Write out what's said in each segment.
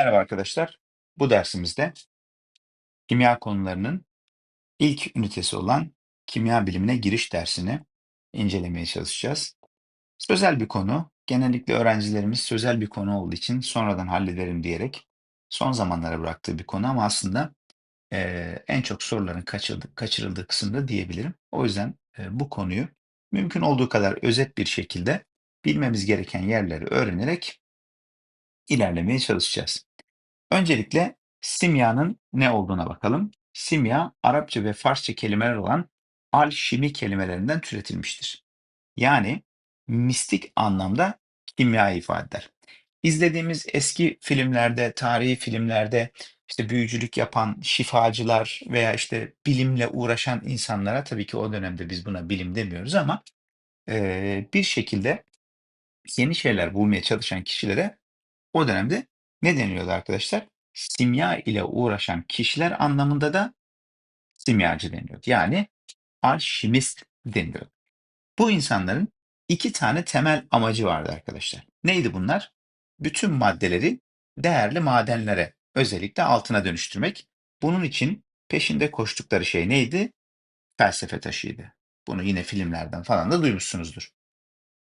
Merhaba arkadaşlar. Bu dersimizde kimya konularının ilk ünitesi olan kimya bilimine giriş dersini incelemeye çalışacağız. Sözel bir konu. Genellikle öğrencilerimiz sözel bir konu olduğu için sonradan hallederim diyerek son zamanlara bıraktığı bir konu ama aslında eee, en çok soruların kaçırıldığı, kaçırıldığı kısımda diyebilirim. O yüzden eee, bu konuyu mümkün olduğu kadar özet bir şekilde bilmemiz gereken yerleri öğrenerek ilerlemeye çalışacağız. Öncelikle simyanın ne olduğuna bakalım. Simya, Arapça ve Farsça kelimeler olan alşimi kelimelerinden türetilmiştir. Yani mistik anlamda kimyayı ifade eder. İzlediğimiz eski filmlerde, tarihi filmlerde işte büyücülük yapan şifacılar veya işte bilimle uğraşan insanlara tabii ki o dönemde biz buna bilim demiyoruz ama eee, bir şekilde yeni şeyler bulmaya çalışan kişilere o dönemde ne deniliyordu arkadaşlar? Simya ile uğraşan kişiler anlamında da simyacı deniliyordu. Yani alşimist deniliyordu. Bu insanların iki tane temel amacı vardı arkadaşlar. Neydi bunlar? Bütün maddeleri değerli madenlere, özellikle altına dönüştürmek. Bunun için peşinde koştukları şey neydi? Felsefe taşıydı. Bunu yine filmlerden falan da duymuşsunuzdur.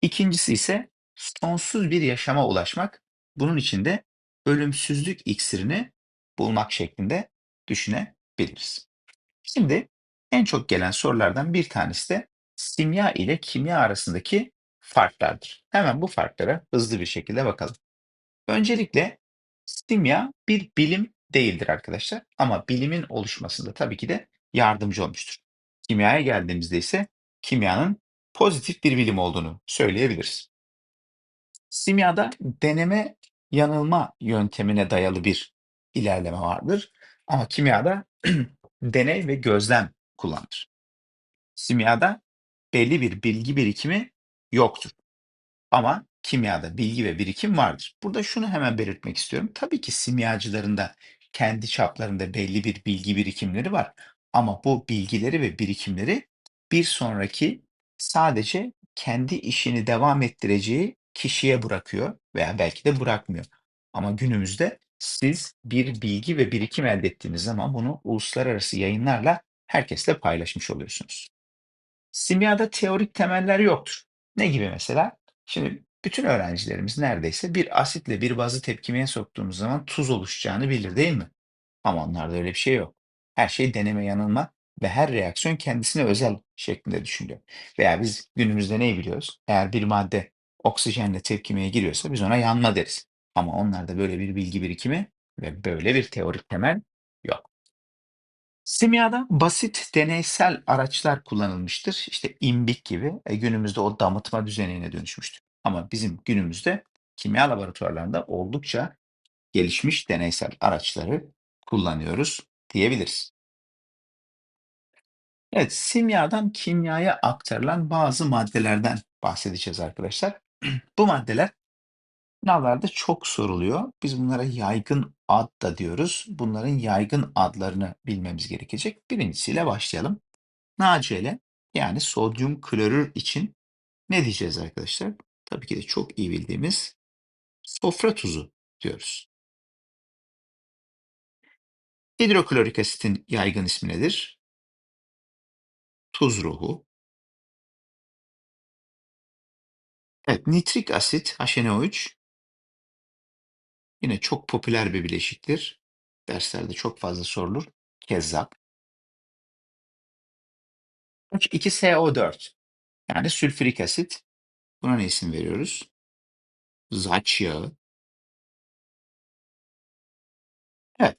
İkincisi ise sonsuz bir yaşama ulaşmak. Bunun için de ölümsüzlük iksirini bulmak şeklinde düşünebiliriz. Şimdi en çok gelen sorulardan bir tanesi de simya ile kimya arasındaki farklardır. Hemen bu farklara hızlı bir şekilde bakalım. Öncelikle simya bir bilim değildir arkadaşlar ama bilimin oluşmasında tabii ki de yardımcı olmuştur. Kimyaya geldiğimizde ise kimyanın pozitif bir bilim olduğunu söyleyebiliriz. Simyada deneme yanılma yöntemine dayalı bir ilerleme vardır ama kimyada deney ve gözlem kullanılır. Simyada belli bir bilgi birikimi yoktur. Ama kimyada bilgi ve birikim vardır. Burada şunu hemen belirtmek istiyorum. Tabii ki simyacıların da kendi çaplarında belli bir bilgi birikimleri var. Ama bu bilgileri ve birikimleri bir sonraki sadece kendi işini devam ettireceği kişiye bırakıyor veya belki de bırakmıyor. Ama günümüzde siz bir bilgi ve birikim elde ettiğiniz zaman bunu uluslararası yayınlarla herkesle paylaşmış oluyorsunuz. Simyada teorik temeller yoktur. Ne gibi mesela? Şimdi bütün öğrencilerimiz neredeyse bir asitle bir bazı tepkimeye soktuğumuz zaman tuz oluşacağını bilir değil mi? Ama onlarda öyle bir şey yok. Her şey deneme yanılma ve her reaksiyon kendisine özel şeklinde düşünülüyor. Veya biz günümüzde neyi biliyoruz? Eğer bir madde oksijenle tepkimeye giriyorsa biz ona yanma deriz. Ama onlarda böyle bir bilgi birikimi ve böyle bir teorik temel yok. Simyada basit deneysel araçlar kullanılmıştır. İşte imbik gibi e, günümüzde o damıtma düzenine dönüşmüştür. Ama bizim günümüzde kimya laboratuvarlarında oldukça gelişmiş deneysel araçları kullanıyoruz diyebiliriz. Evet, simyadan kimyaya aktarılan bazı maddelerden bahsedeceğiz arkadaşlar. Bu maddeler sınavlarda çok soruluyor. Biz bunlara yaygın ad da diyoruz. Bunların yaygın adlarını bilmemiz gerekecek. Birincisiyle başlayalım. NaCl yani sodyum klorür için ne diyeceğiz arkadaşlar? Tabii ki de çok iyi bildiğimiz sofra tuzu diyoruz. Hidroklorik asitin yaygın ismi nedir? Tuz ruhu. Evet, nitrik asit HNO3 yine çok popüler bir bileşiktir. Derslerde çok fazla sorulur. Kezzap. H2SO4 yani sülfürik asit. Buna ne isim veriyoruz? Zaç yağı. Evet,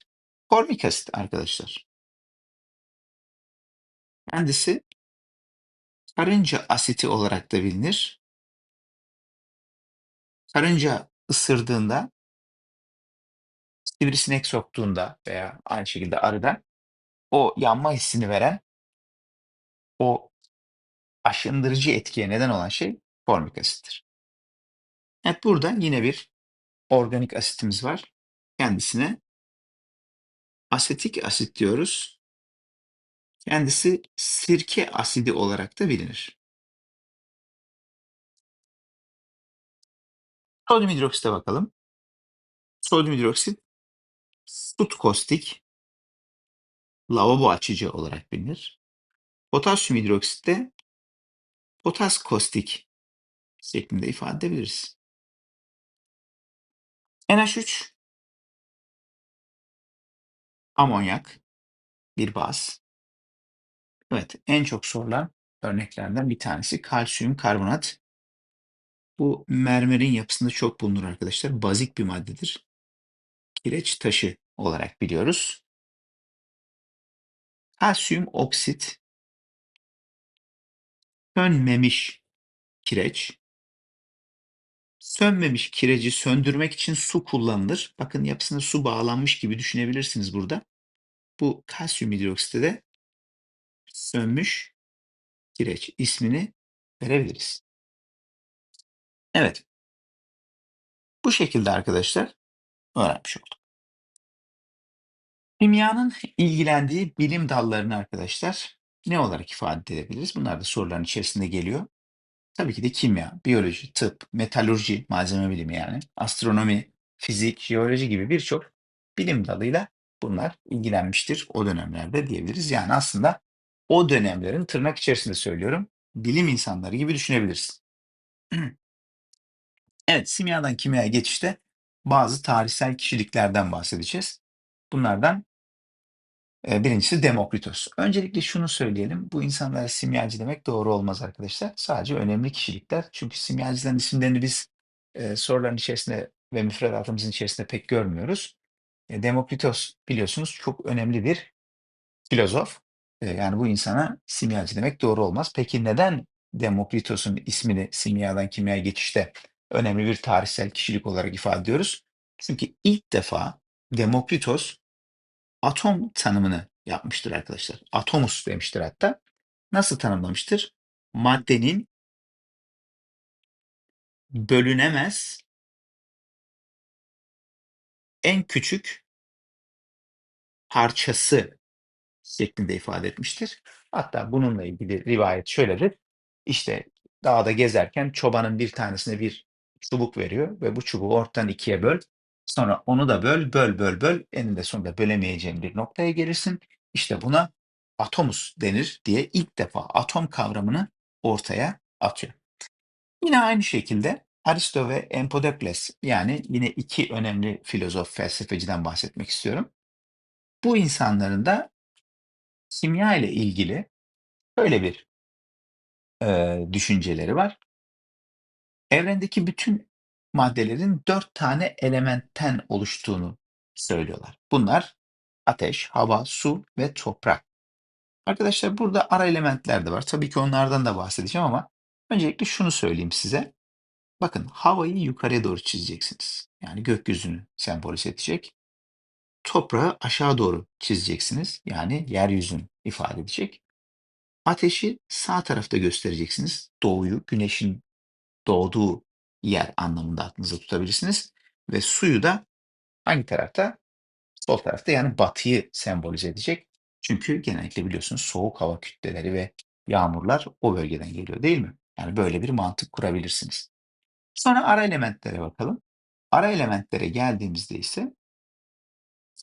formik asit arkadaşlar. Kendisi karınca asiti olarak da bilinir. Karınca ısırdığında, sivrisinek soktuğunda veya aynı şekilde arıda o yanma hissini veren, o aşındırıcı etkiye neden olan şey formik asittir. Evet burada yine bir organik asitimiz var. Kendisine asetik asit diyoruz. Kendisi sirke asidi olarak da bilinir. Sodyum hidroksite bakalım. Sodyum hidroksit Sut kostik, lavabo açıcı olarak bilinir. Potasyum hidroksit de potas kostik şeklinde ifade edebiliriz. NH3 amonyak bir baz. Evet, en çok sorulan örneklerden bir tanesi kalsiyum karbonat. Bu mermerin yapısında çok bulunur arkadaşlar. Bazik bir maddedir. Kireç taşı olarak biliyoruz. Kalsiyum oksit sönmemiş kireç. Sönmemiş kireci söndürmek için su kullanılır. Bakın yapısına su bağlanmış gibi düşünebilirsiniz burada. Bu kalsiyum hidroksite de sönmüş kireç ismini verebiliriz. Evet. Bu şekilde arkadaşlar öğrenmiş olduk. Kimyanın ilgilendiği bilim dallarını arkadaşlar ne olarak ifade edebiliriz? Bunlar da soruların içerisinde geliyor. Tabii ki de kimya, biyoloji, tıp, metalurji, malzeme bilimi yani, astronomi, fizik, jeoloji gibi birçok bilim dalıyla bunlar ilgilenmiştir o dönemlerde diyebiliriz. Yani aslında o dönemlerin tırnak içerisinde söylüyorum, bilim insanları gibi düşünebiliriz. Evet, simyadan kimyaya geçişte bazı tarihsel kişiliklerden bahsedeceğiz. Bunlardan e, birincisi Demokritos. Öncelikle şunu söyleyelim, bu insanlara simyacı demek doğru olmaz arkadaşlar. Sadece önemli kişilikler. Çünkü simyacıların isimlerini biz e, soruların içerisinde ve müfredatımızın içerisinde pek görmüyoruz. E, Demokritos biliyorsunuz çok önemli bir filozof. E, yani bu insana simyacı demek doğru olmaz. Peki neden Demokritos'un ismini simyadan kimyaya geçişte önemli bir tarihsel kişilik olarak ifade ediyoruz? Çünkü ilk defa Demokritos atom tanımını yapmıştır arkadaşlar. Atomus demiştir hatta. Nasıl tanımlamıştır? Maddenin bölünemez en küçük parçası şeklinde ifade etmiştir. Hatta bununla ilgili rivayet şöyledir. İşte dağda gezerken çobanın bir tanesine bir çubuk veriyor ve bu çubuğu ortadan ikiye böl. Sonra onu da böl, böl, böl, böl. Eninde sonunda bölemeyeceğin bir noktaya gelirsin. İşte buna atomus denir diye ilk defa atom kavramını ortaya atıyor. Yine aynı şekilde Aristo ve Empedokles yani yine iki önemli filozof, felsefeciden bahsetmek istiyorum. Bu insanların da kimya ile ilgili böyle bir e, düşünceleri var. Evrendeki bütün maddelerin dört tane elementten oluştuğunu söylüyorlar. Bunlar ateş, hava, su ve toprak. Arkadaşlar burada ara elementler de var. Tabii ki onlardan da bahsedeceğim ama öncelikle şunu söyleyeyim size. Bakın havayı yukarıya doğru çizeceksiniz. Yani gökyüzünü sembolize edecek. Toprağı aşağı doğru çizeceksiniz. Yani yeryüzünü ifade edecek. Ateşi sağ tarafta göstereceksiniz. Doğuyu, güneşin doğduğu yer anlamında aklınızda tutabilirsiniz. Ve suyu da hangi tarafta? Sol tarafta yani batıyı sembolize edecek. Çünkü genellikle biliyorsunuz soğuk hava kütleleri ve yağmurlar o bölgeden geliyor değil mi? Yani böyle bir mantık kurabilirsiniz. Sonra ara elementlere bakalım. Ara elementlere geldiğimizde ise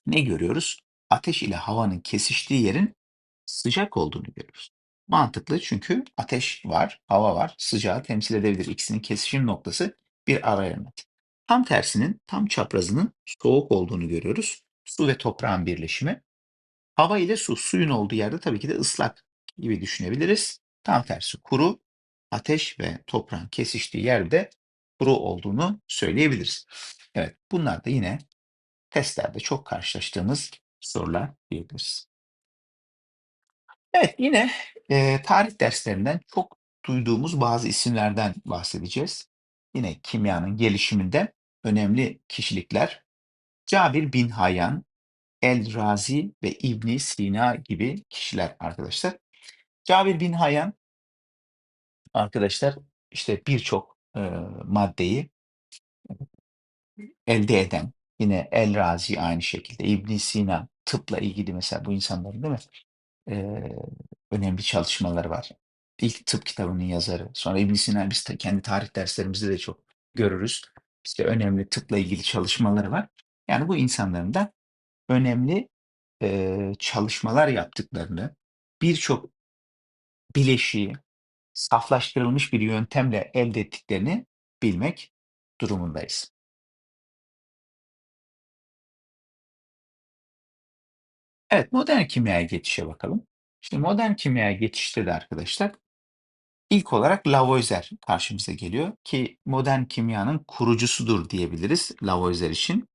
ne görüyoruz? Ateş ile havanın kesiştiği yerin sıcak olduğunu görüyoruz. Mantıklı çünkü ateş var, hava var, sıcağı temsil edebilir. İkisinin kesişim noktası bir ara element. Tam tersinin, tam çaprazının soğuk olduğunu görüyoruz. Su ve toprağın birleşimi. Hava ile su, suyun olduğu yerde tabii ki de ıslak gibi düşünebiliriz. Tam tersi kuru, ateş ve toprağın kesiştiği yerde kuru olduğunu söyleyebiliriz. Evet, bunlar da yine testlerde çok karşılaştığımız sorular diyebiliriz. Evet, yine e, tarih derslerinden çok duyduğumuz bazı isimlerden bahsedeceğiz. Yine kimyanın gelişiminde önemli kişilikler Cabir bin Hayyan, El-Razi ve İbn Sina gibi kişiler arkadaşlar. Cabir bin Hayyan arkadaşlar işte birçok e, maddeyi elde eden, yine El-Razi aynı şekilde, İbn Sina tıpla ilgili mesela bu insanların değil mi? E, önemli çalışmaları var. İlk tıp kitabının yazarı. Sonra İbn Sina biz de kendi tarih derslerimizde de çok görürüz. İşte önemli tıpla ilgili çalışmaları var. Yani bu insanların da önemli, eee, çalışmalar yaptıklarını, birçok bileşiği saflaştırılmış bir yöntemle elde ettiklerini bilmek durumundayız. Evet, modern kimyaya geçişe bakalım. Şimdi modern kimyaya geçişte de arkadaşlar ilk olarak Lavoisier karşımıza geliyor ki modern kimyanın kurucusudur diyebiliriz Lavoisier için.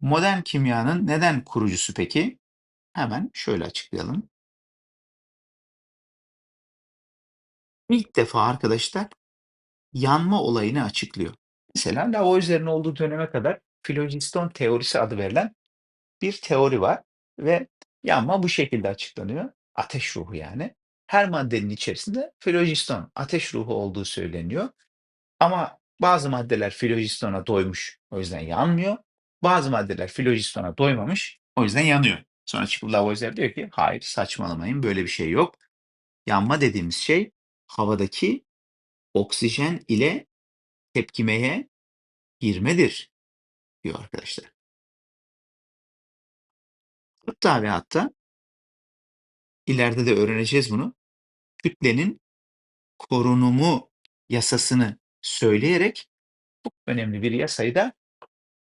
Modern kimyanın neden kurucusu peki? Hemen şöyle açıklayalım. İlk defa arkadaşlar yanma olayını açıklıyor. Mesela Lavoisier'in olduğu döneme kadar filojiston teorisi adı verilen bir teori var ve yanma bu şekilde açıklanıyor. Ateş ruhu yani. Her maddenin içerisinde filojiston, ateş ruhu olduğu söyleniyor. Ama bazı maddeler filojistona doymuş, o yüzden yanmıyor. Bazı maddeler filojistona doymamış, o yüzden yanıyor. Sonra çıkıp Lavoisier diyor ki hayır saçmalamayın böyle bir şey yok. Yanma dediğimiz şey havadaki oksijen ile tepkimeye girmedir diyor arkadaşlar. Hatta ve hatta ileride de öğreneceğiz bunu. Kütlenin korunumu yasasını söyleyerek çok önemli bir yasayı da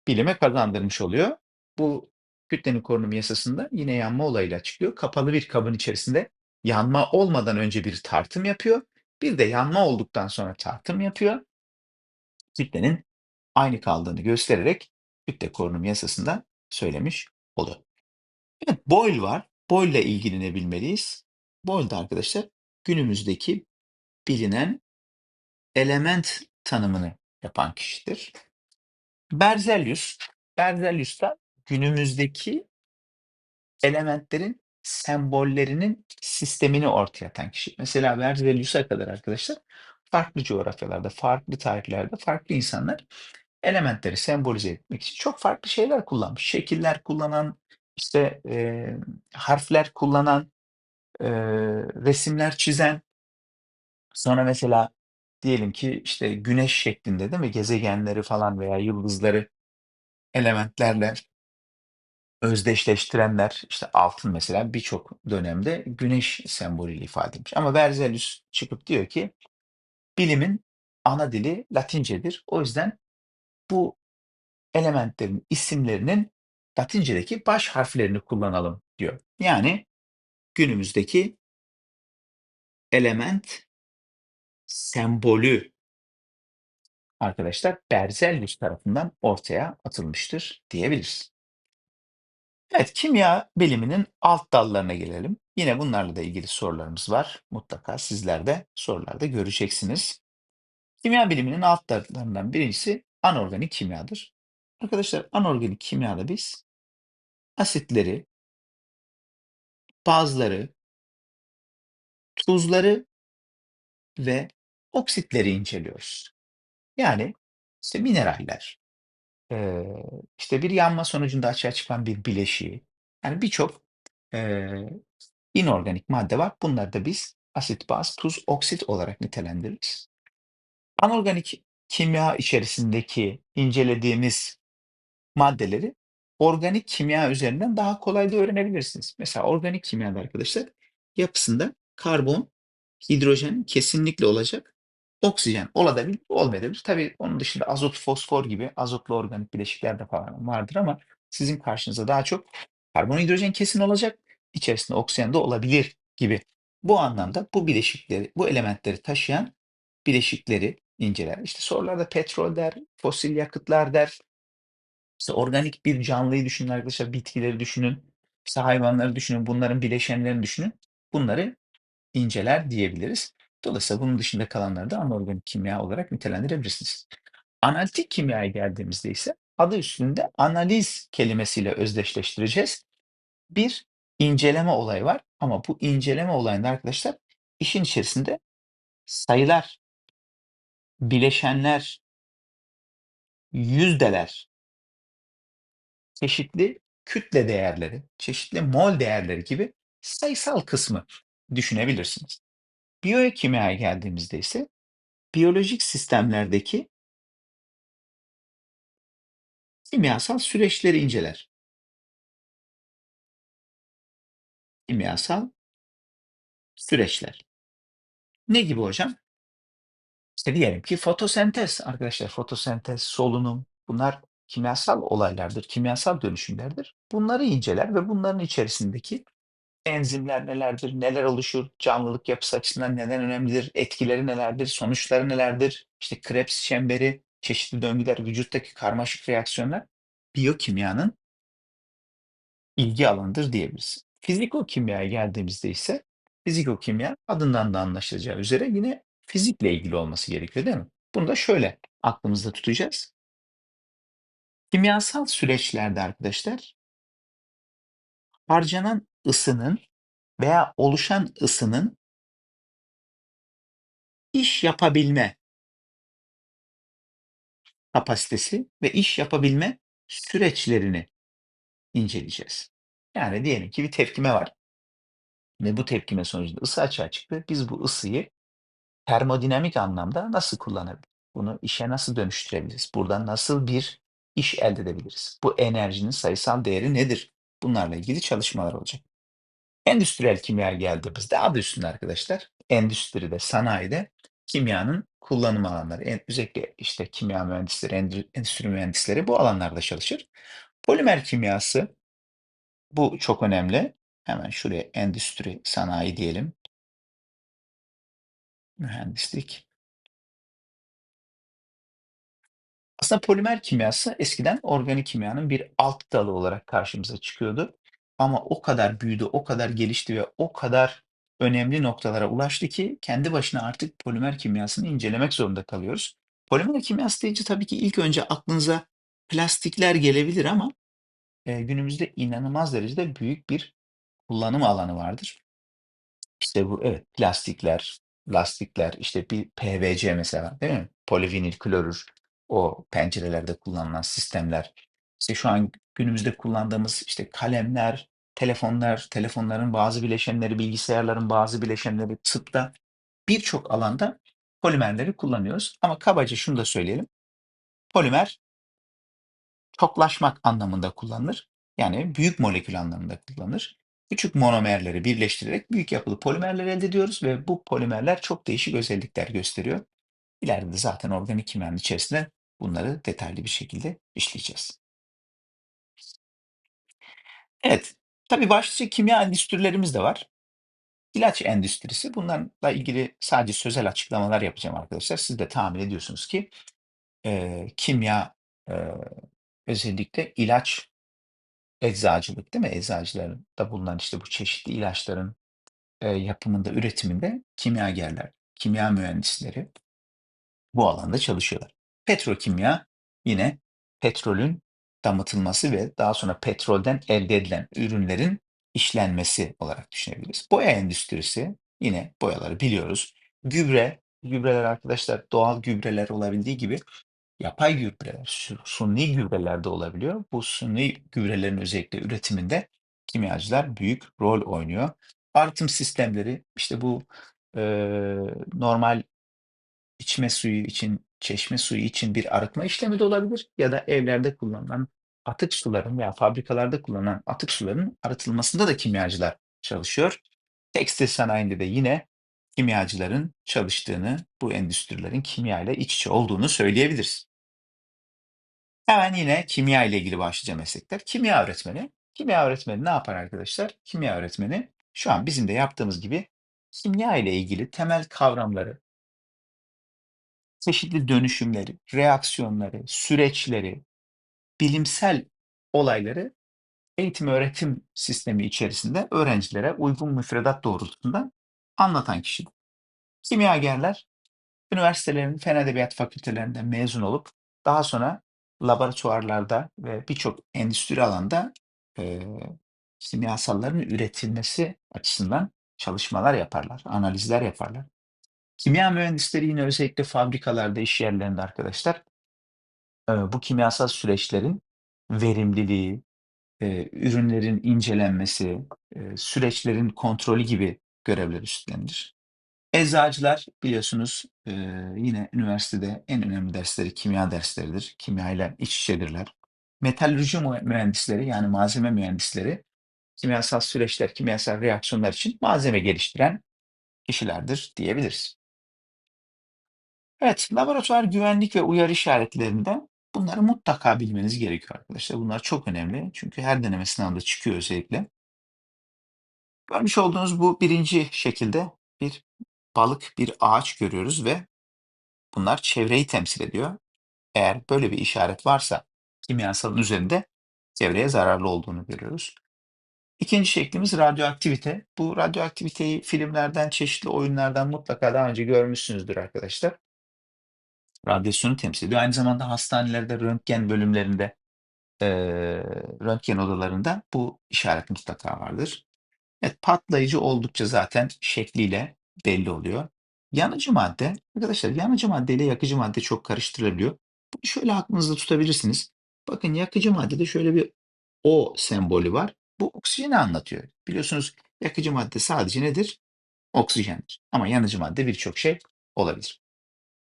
bilime kazandırmış oluyor. Bu kütlenin korunumu yasasında yine yanma olayıyla açıklıyor. Kapalı bir kabın içerisinde yanma olmadan önce bir tartım yapıyor. Bir de yanma olduktan sonra tartım yapıyor. Kütlenin aynı kaldığını göstererek kütle korunumu yasasında söylemiş oluyor. Evet, Boyle var. Boyle'la ilgili ne bilmeliyiz? Boyle da arkadaşlar günümüzdeki bilinen element tanımını yapan kişidir. Berzelius, Berzelius da günümüzdeki elementlerin sembollerinin sistemini ortaya atan kişi. Mesela Berzelius'a kadar arkadaşlar farklı coğrafyalarda, farklı tarihlerde farklı insanlar elementleri sembolize etmek için çok farklı şeyler kullanmış. Şekiller kullanan, işte eee, harfler kullanan, eee, resimler çizen, sonra mesela diyelim ki işte güneş şeklinde değil mi gezegenleri falan veya yıldızları elementlerle özdeşleştirenler işte altın mesela birçok dönemde güneş sembolüyle ifade edilmiş. Ama Berzelius çıkıp diyor ki bilimin ana dili Latincedir. O yüzden bu elementlerin isimlerinin Latincedeki baş harflerini kullanalım diyor. Yani günümüzdeki element sembolü arkadaşlar Berzelius tarafından ortaya atılmıştır diyebiliriz. Evet, kimya biliminin alt dallarına gelelim. Yine bunlarla da ilgili sorularımız var. Mutlaka sizler de sorularda göreceksiniz. Kimya biliminin alt dallarından birincisi anorganik kimyadır. Arkadaşlar anorganik kimyada biz asitleri, bazları, tuzları ve oksitleri inceliyoruz. Yani işte mineraller, eee, işte bir yanma sonucunda açığa çıkan bir bileşiği, yani birçok inorganik madde var. Bunları da biz asit, baz, tuz, oksit olarak nitelendiririz. Anorganik kimya içerisindeki incelediğimiz maddeleri organik kimya üzerinden daha kolay da öğrenebilirsiniz. Mesela organik kimyada arkadaşlar yapısında karbon, hidrojen kesinlikle olacak. Oksijen olabilir, olmayabilir. Tabii onun dışında azot, fosfor gibi azotlu organik bileşikler de falan vardır ama sizin karşınıza daha çok karbon, hidrojen kesin olacak. İçerisinde oksijen de olabilir gibi. Bu anlamda bu bileşikleri, bu elementleri taşıyan bileşikleri inceler. İşte sorularda petrol der, fosil yakıtlar der. İşte organik bir canlıyı düşünün arkadaşlar, bitkileri düşünün, işte hayvanları düşünün, bunların bileşenlerini düşünün. Bunları inceler diyebiliriz. Dolayısıyla bunun dışında kalanları da anorganik kimya olarak nitelendirebilirsiniz. Analitik kimyaya geldiğimizde ise adı üstünde analiz kelimesiyle özdeşleştireceğiz. Bir inceleme olayı var ama bu inceleme olayında arkadaşlar işin içerisinde sayılar, bileşenler, yüzdeler, çeşitli kütle değerleri, çeşitli mol değerleri gibi sayısal kısmı düşünebilirsiniz. Biyokimyaya geldiğimizde ise biyolojik sistemlerdeki kimyasal süreçleri inceler. kimyasal süreçler. Ne gibi hocam? İşte diyelim ki fotosentez arkadaşlar. Fotosentez, solunum bunlar kimyasal olaylardır, kimyasal dönüşümlerdir. Bunları inceler ve bunların içerisindeki enzimler nelerdir, neler oluşur, canlılık yapısı açısından neden önemlidir, etkileri nelerdir, sonuçları nelerdir, işte Krebs çemberi, çeşitli döngüler, vücuttaki karmaşık reaksiyonlar biyokimyanın ilgi alanıdır diyebiliriz. Fizikokimyaya geldiğimizde ise fizikokimya adından da anlaşılacağı üzere yine fizikle ilgili olması gerekiyor değil mi? Bunu da şöyle aklımızda tutacağız. Kimyasal süreçlerde arkadaşlar harcanan ısının veya oluşan ısının iş yapabilme kapasitesi ve iş yapabilme süreçlerini inceleyeceğiz. Yani diyelim ki bir tepkime var ve bu tepkime sonucunda ısı açığa çıktı. Biz bu ısıyı termodinamik anlamda nasıl kullanabiliriz? Bunu işe nasıl dönüştürebiliriz? Buradan nasıl bir iş elde edebiliriz? Bu enerjinin sayısal değeri nedir? Bunlarla ilgili çalışmalar olacak. Endüstriyel kimya geldiğimizde adı üstünde arkadaşlar. Endüstride, sanayide kimyanın kullanım alanları. En, özellikle işte kimya mühendisleri, endü- endüstri mühendisleri bu alanlarda çalışır. Polimer kimyası bu çok önemli. Hemen şuraya endüstri, sanayi diyelim. Mühendislik. Aslında polimer kimyası eskiden organik kimyanın bir alt dalı olarak karşımıza çıkıyordu. Ama o kadar büyüdü, o kadar gelişti ve o kadar önemli noktalara ulaştı ki kendi başına artık polimer kimyasını incelemek zorunda kalıyoruz. Polimer kimyası deyince tabii ki ilk önce aklınıza plastikler gelebilir ama e, günümüzde inanılmaz derecede büyük bir kullanım alanı vardır. İşte bu evet, plastikler, lastikler, işte bir PVC mesela, değil mi? Polivinil klorür, o pencerelerde kullanılan sistemler. İşte şu an günümüzde kullandığımız işte kalemler, telefonlar, telefonların bazı bileşenleri, bilgisayarların bazı bileşenleri, tıpta birçok alanda polimerleri kullanıyoruz. Ama kabaca şunu da söyleyelim. Polimer çoklaşmak anlamında kullanılır. Yani büyük molekül anlamında kullanılır. Küçük monomerleri birleştirerek büyük yapılı polimerler elde ediyoruz ve bu polimerler çok değişik özellikler gösteriyor. İleride de zaten organik kimyanın içerisinde bunları detaylı bir şekilde işleyeceğiz. Evet, tabii başlıca kimya endüstrilerimiz de var. İlaç endüstrisi, bunlarla ilgili sadece sözel açıklamalar yapacağım arkadaşlar. Siz de tahmin ediyorsunuz ki eee, kimya eee, özellikle ilaç Eczacılık değil mi? Eczacıların da bulunan işte bu çeşitli ilaçların, eee, yapımında, üretiminde kimyagerler, kimya mühendisleri bu alanda çalışıyorlar. Petrokimya yine petrolün damıtılması ve daha sonra petrolden elde edilen ürünlerin işlenmesi olarak düşünebiliriz. Boya endüstrisi yine boyaları biliyoruz. Gübre, gübreler arkadaşlar doğal gübreler olabildiği gibi Yapay gübreler, su suni gübreler de olabiliyor. Bu suni gübrelerin özellikle üretiminde kimyacılar büyük rol oynuyor. Arıtım sistemleri, işte bu, eee, normal içme suyu için, çeşme suyu için bir arıtma işlemi de olabilir ya da evlerde kullanılan atık suların veya fabrikalarda kullanılan atık suların arıtılmasında da kimyacılar çalışıyor. Tekstil sanayinde de yine kimyacıların çalıştığını, bu endüstrilerin kimya ile iç içe olduğunu söyleyebiliriz. Hemen yine kimya ile ilgili başlıca meslekler. Kimya öğretmeni. Kimya öğretmeni ne yapar arkadaşlar? Kimya öğretmeni şu an bizim de yaptığımız gibi kimya ile ilgili temel kavramları, çeşitli dönüşümleri, reaksiyonları, süreçleri, bilimsel olayları eğitim öğretim sistemi içerisinde öğrencilere uygun müfredat doğrultusunda anlatan kişidir. Kimyagerler Üniversitelerin fen edebiyat fakültelerinden mezun olup daha sonra laboratuvarlarda ve birçok endüstri alanda, eee, kimyasalların üretilmesi açısından çalışmalar yaparlar, analizler yaparlar. Kimya mühendisleri yine özellikle fabrikalarda, iş yerlerinde arkadaşlar, eee, bu kimyasal süreçlerin verimliliği, eee, ürünlerin incelenmesi, eee, süreçlerin kontrolü gibi görevler üstlenir. Eczacılar biliyorsunuz, yine üniversitede en önemli dersleri kimya dersleridir. Kimyayla iç içedirler. Metalürji mü mühendisleri, yani malzeme mühendisleri kimyasal süreçler, kimyasal reaksiyonlar için malzeme geliştiren kişilerdir diyebiliriz. Evet, laboratuvar güvenlik ve uyarı işaretlerinde bunları mutlaka bilmeniz gerekiyor arkadaşlar. Bunlar çok önemli çünkü her deneme sınavında çıkıyor özellikle. Görmüş olduğunuz bu birinci şekilde bir balık, bir ağaç görüyoruz ve bunlar çevreyi temsil ediyor. Eğer böyle bir işaret varsa kimyasalın üzerinde çevreye zararlı olduğunu görüyoruz. İkinci şeklimiz radyoaktivite. Bu radyoaktiviteyi filmlerden, çeşitli oyunlardan mutlaka daha önce görmüşsünüzdür arkadaşlar. Radyasyonu temsil ediyor. Aynı zamanda hastanelerde, röntgen bölümlerinde, eee, röntgen odalarında bu işaret mutlaka vardır. Evet, patlayıcı oldukça zaten şekliyle belli oluyor. Yanıcı madde, arkadaşlar yanıcı madde ile yakıcı madde çok karıştırılabiliyor. Bunu şöyle aklınızda tutabilirsiniz. Bakın yakıcı maddede şöyle bir O sembolü var. Bu oksijeni anlatıyor. Biliyorsunuz yakıcı madde sadece nedir? Oksijendir. Ama yanıcı madde birçok şey olabilir.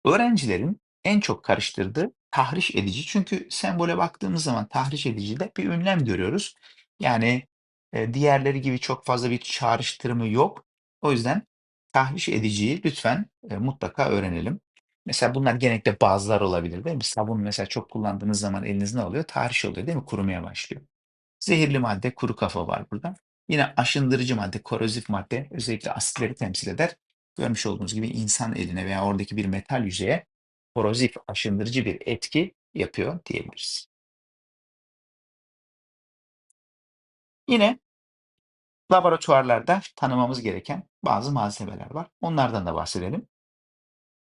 Öğrencilerin en çok karıştırdığı tahriş edici. Çünkü sembole baktığımız zaman tahriş edicide bir ünlem görüyoruz. Yani e, diğerleri gibi çok fazla bir çağrıştırımı yok. O yüzden tahriş ediciyi lütfen e, mutlaka öğrenelim. Mesela bunlar genellikle bazılar olabilir değil mi? Sabun mesela çok kullandığınız zaman eliniz ne oluyor? Tahriş oluyor değil mi? Kurumaya başlıyor. Zehirli madde, kuru kafa var burada. Yine aşındırıcı madde, korozif madde özellikle asitleri temsil eder. Görmüş olduğunuz gibi insan eline veya oradaki bir metal yüzeye korozif, aşındırıcı bir etki yapıyor diyebiliriz. Yine laboratuvarlarda tanımamız gereken bazı malzemeler var. Onlardan da bahsedelim.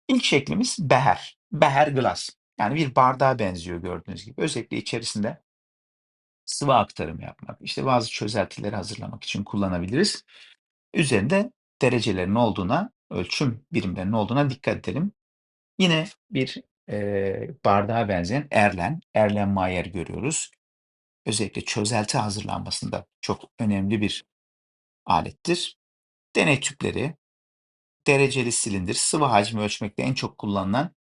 İlk şeklimiz beher. Beher glass. Yani bir bardağa benziyor gördüğünüz gibi. Özellikle içerisinde sıvı aktarımı yapmak, işte bazı çözeltileri hazırlamak için kullanabiliriz. Üzerinde derecelerin olduğuna, ölçüm birimlerinin olduğuna dikkat edelim. Yine bir eee, bardağa benzeyen Erlen, Erlenmeyer görüyoruz. Özellikle çözelti hazırlanmasında çok önemli bir alettir. Deney tüpleri, dereceli silindir, sıvı hacmi ölçmekte en çok kullanılan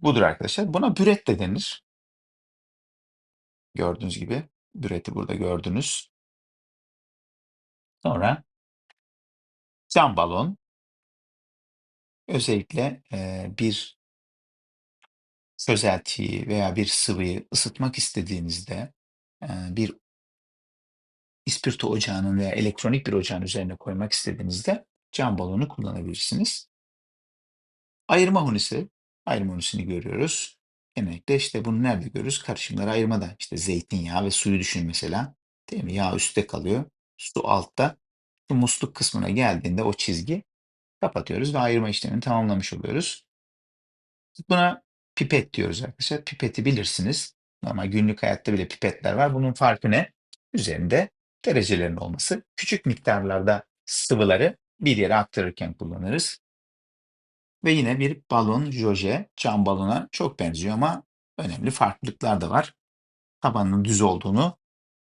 budur arkadaşlar. Buna büret de denir. Gördüğünüz gibi büreti burada gördünüz. Sonra cam balon, özellikle eee, bir çözeltiyi veya bir sıvıyı ısıtmak istediğinizde eee, bir ispirto ocağının veya elektronik bir ocağın üzerine koymak istediğinizde cam balonu kullanabilirsiniz. Ayırma hunisi, ayırma hunisini görüyoruz. Genellikle işte bunu nerede görürüz? Karışımları ayırmada. İşte zeytinyağı ve suyu düşünün mesela. Değil mi? Yağ üstte kalıyor, su altta. Şu musluk kısmına geldiğinde o çizgi kapatıyoruz ve ayırma işlemini tamamlamış oluyoruz. Buna pipet diyoruz arkadaşlar. Pipeti bilirsiniz. Normal günlük hayatta bile pipetler var. Bunun farkı ne? Üzerinde derecelerin olması. Küçük miktarlarda sıvıları bir yere aktarırken kullanırız. Ve yine bir balon joje, cam balona çok benziyor ama önemli farklılıklar da var. Tabanının düz olduğunu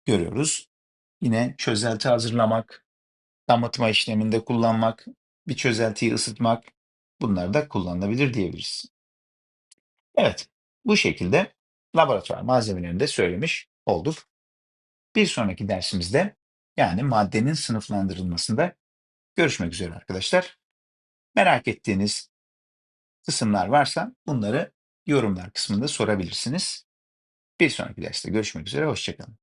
görüyoruz. Yine çözelti hazırlamak, damıtma işleminde kullanmak, bir çözeltiyi ısıtmak bunlar da kullanılabilir diyebiliriz. Evet, bu şekilde laboratuvar malzemelerini de söylemiş olduk. Bir sonraki dersimizde yani maddenin sınıflandırılmasında görüşmek üzere arkadaşlar. Merak ettiğiniz kısımlar varsa bunları yorumlar kısmında sorabilirsiniz. Bir sonraki derste görüşmek üzere, hoşça kalın.